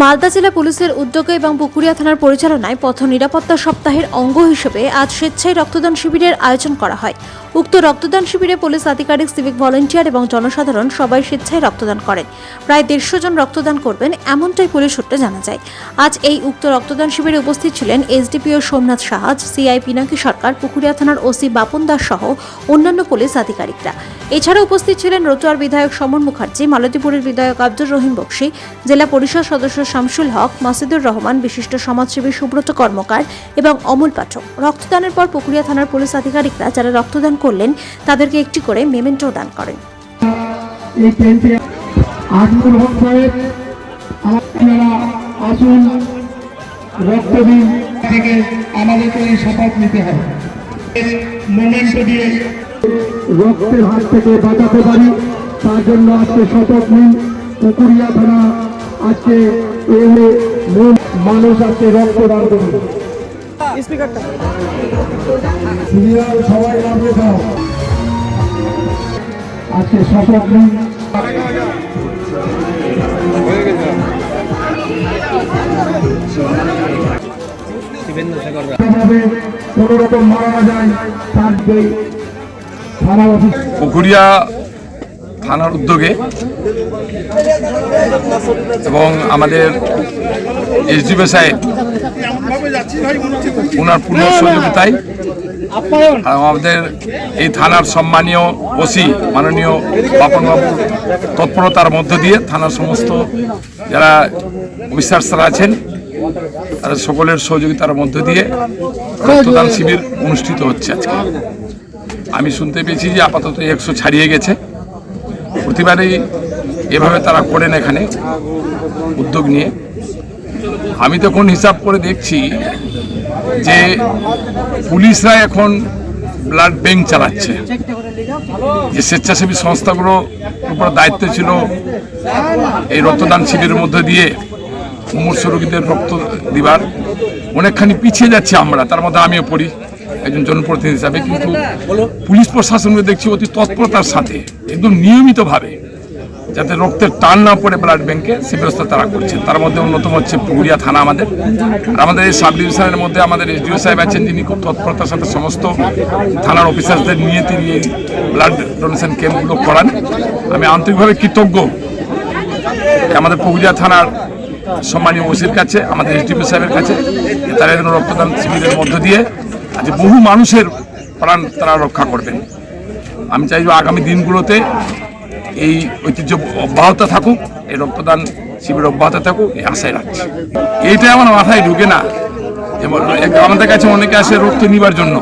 মালদা জেলা পুলিশের উদ্যোগে এবং পুকুরিয়া থানার পরিচালনায় পথ নিরাপত্তা সপ্তাহের অঙ্গ হিসেবে আজ স্বেচ্ছায় রক্তদান শিবিরের আয়োজন করা হয়। উক্ত রক্তদান শিবিরে পুলিশ আধিকারিক সিভিক ভলেন্টিয়ার এবং জনসাধারণ সবাই স্বেচ্ছায় রক্তদান করেন। প্রায় দেড়শো জন রক্তদান করবেন এমনটাই পুলিশ সূত্রে জানা যায়। আজ এই উক্ত রক্তদান শিবিরে উপস্থিত ছিলেন এসডিপিও সোমনাথ সাহাজ সিআই পিনাকি সরকার, পুকুরিয়া থানার ওসি বাপন দাস সহ অন্যান্য পুলিশ আধিকারিকরা। এছাড়া উপস্থিত ছিলেন রতুয়ার বিধায়ক সমর মুখার্জি, মালতীপুরের বিধায়ক আব্দুর রহিম বক্সি, জেলা পরিষদ সদস্য শামসুল হক, মাসিদুর রহমান, বিশিষ্ট সমাজসেবী সুব্রত কর্মকার এবং অমল পাঠক। রক্তদানের পর পুকুরিয়া থানার পুলিশ আধিকারিকরা যারা রক্তদান করলেন, তাদেরকে একটি করে মেমেন্টো দান করেন। রক্তের হাত থেকে বাঁচাতে পারি, তার জন্য আজকে শপথ নিন। পুকুরিয়া থানা, আজকে মানুষ আজকে রক্তদান করুন। সিরিয়াল সবাই নামিয়ে দাও। আজকে কোনো রকম মারা যায় তার যে অফিস পুকুরিয়া থানার উদ্যোগে এবং আমাদের এসডিপি সাহেব ওনার পূর্ণ সহযোগিতায় আমাদের এই থানার সম্মানীয় ওসি মাননীয় বাপনবাবুর তৎপরতার মধ্য দিয়ে থানার সমস্ত যারা অফিসার্সরা আছেন, তারা সকলের সহযোগিতার মধ্য দিয়ে রক্তদান শিবির অনুষ্ঠিত হচ্ছে আজকে। আমি শুনতে পেয়েছি যে আপাতত একশো ছাড়িয়ে গেছে। প্রতিবারই এভাবে তারা করেন এখানে উদ্যোগ নিয়ে। আমি তখন হিসাব করে দেখছি যে পুলিশরা এখন ব্লাড ব্যাংক চালাচ্ছে। যে স্বেচ্ছাসেবী সংস্থাগুলোর উপর দায়িত্ব ছিল এই রক্তদান শিবিরের মধ্যে দিয়ে মুমূর্ষ রোগীদের রক্ত দিবার, অনেকখানি পিছিয়ে যাচ্ছে আমরা, তার মধ্যে আমিও পড়ি। একজন জনপ্রতিনিধি হিসাবে কিন্তু পুলিশ প্রশাসনকে দেখছি অতি তৎপরতার সাথে একদম নিয়মিতভাবে যাতে রক্তের টান না পড়ে ব্লাড ব্যাংকে সে ব্যবস্থা তারা করছেন তার মধ্যে অন্যতম হচ্ছে পুকুরিয়া থানা আমাদের। আর আমাদের এই সাব ডিভিশনের মধ্যে আমাদের এসডিও সাহেব আছেন যিনি খুব তৎপরতার সাথে সমস্ত থানার অফিসারদের নিয়ে তিনি এই ব্লাড ডোনেশন ক্যাম্পগুলো করান। আমি আন্তরিকভাবে কৃতজ্ঞ আমাদের পুকুরিয়া থানার সম্মানীয় ওসির কাছে আমাদের এসডিপি সাহেবের কাছে তারা রক্তদান শিবিরের মধ্য দিয়ে আজ বহু মানুষের প্রাণ তারা রক্ষা করবেন। আমি চাইব আগামী দিনগুলোতে এই ঐতিহ্য অব্যাহত থাকুক, এই রক্তদান শিবির অব্যাহত থাকুক, এই আশায় রাখছি। এইটাই আমার মাথায় ঢুকে না আমাদের কাছে অনেকে আসে রক্ত নিবার জন্য।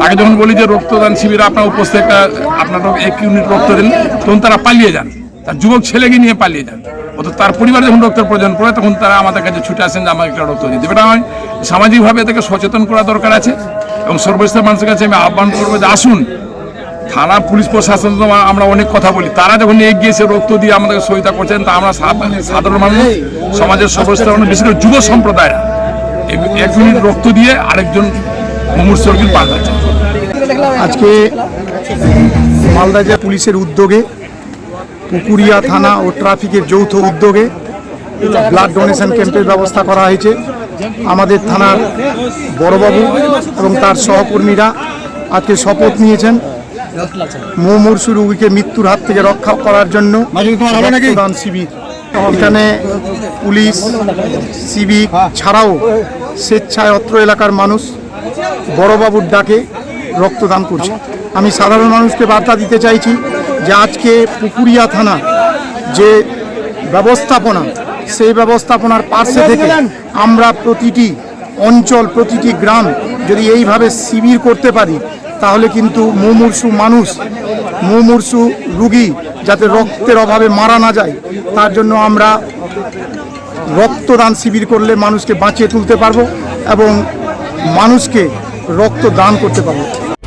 তাকে যখন বলি যে রক্তদান শিবিরে আপনার উপস্থিত একটা আপনার এক ইউনিট রক্ত দিন, তখন তারা পালিয়ে যান। তার যুবক ছেলেকে নিয়ে পালিয়ে যান। অত তার পরিবারে যখন রক্তের প্রয়োজন পড়ে তখন তারা আমাদের কাছে ছুটে আসেন যে আমাকে একটা রক্ত দিতে এটা আমি সামাজিকভাবে এটাকে সচেতন করা দরকার আছে এবং সর্বস্তর মানুষের কাছে আমি আহ্বান করব যে আসুন থানা পুলিশ প্রশাসন তো আমরা অনেক কথা বলি। তারা যখন এগিয়ে এসে রক্ত দিয়ে আমাদেরকে সহায়তা করছেন তা আমরা সাধারণ মানুষ সমাজের সর্বস্তর মানুষ, বিশেষ করে যুব সম্প্রদায় এক মিনিট রক্ত দিয়ে আরেকজন মুমূর্ষ রোগীর আছে আজকে মালদা জেলা পুলিশের উদ্যোগে পুকুরিয়া থানা ও ট্রাফিকের যৌথ উদ্যোগে ব্লাড ডোনেশন ক্যাম্পের ব্যবস্থা করা হয়েছে। আমাদের থানার বড়বাবু এবং তার সহকর্মীরা আজকে শপথ নিয়েছেন মুমূর্ষু রুগীকে মৃত্যুর হাত থেকে রক্ষা করার জন্য রক্তদান শিবির। এখানে পুলিশ সিভিক ছাড়াও স্বেচ্ছায় অত্র এলাকার মানুষ বড়বাবুর ডাকে রক্তদান করছে। আমি সাধারণ মানুষকে বার্তা দিতে চাইছি যে আজকে পুকুরিয়া থানা যে ব্যবস্থাপনা, সেই ব্যবস্থাপনার পার্শ্বে থেকে আমরা প্রতিটি অঞ্চল, প্রতিটি গ্রাম যদি এইভাবে শিবির করতে পারি, তাহলে কিন্তু মুমূর্ষু মানুষ, মুমূর্ষু রুগী যাতে রক্তের অভাবে মারা না যায়, তার জন্য আমরা রক্তদান শিবির করলে মানুষকে বাঁচিয়ে তুলতে পারব এবং মানুষকে রক্ত দান করতে পারব।